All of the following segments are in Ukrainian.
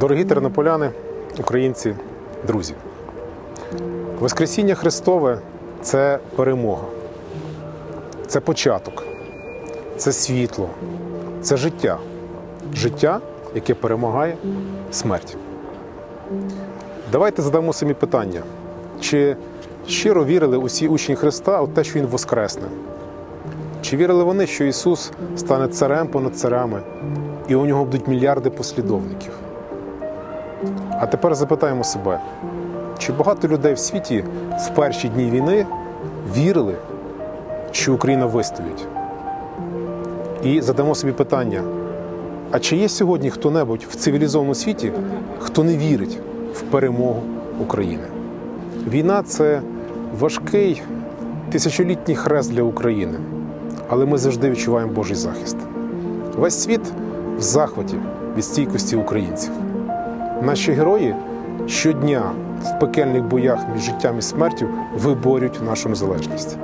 Дорогі тернополяни, українці, друзі, Воскресіння Христове це перемога, це початок, це світло, це життя. Життя, яке перемагає смерть. Давайте задамо самі питання, чи щиро вірили усі учні Христа у те, що Він воскресне? Чи вірили вони, що Ісус стане царем понад царями, і у нього будуть мільярди послідовників? А тепер запитаємо себе, чи багато людей в світі в перші дні війни вірили, що Україна вистоїть? І задамо собі питання: а чи є сьогодні хто-небудь в цивілізованому світі, хто не вірить в перемогу України? Війна це важкий тисячолітній хрест для України, але ми завжди відчуваємо Божий захист. Весь світ в захваті від стійкості українців. Наші герої щодня в пекельних боях між життям і смертю виборюють нашу незалежність.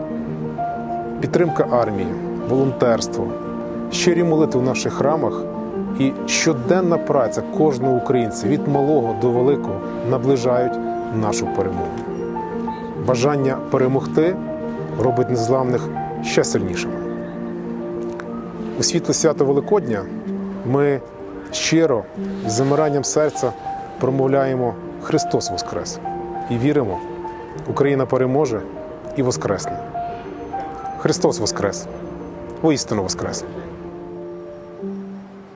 Підтримка армії, волонтерство, щирі молитви в наших храмах і щоденна праця кожного українця від малого до великого наближають нашу перемогу. Бажання перемогти робить незламних ще сильнішими. У світло свято Великодня ми щиро з замиранням серця промовляємо Христос Воскрес і віримо, Україна переможе і воскресне. Христос Воскрес! Воістину Воскрес!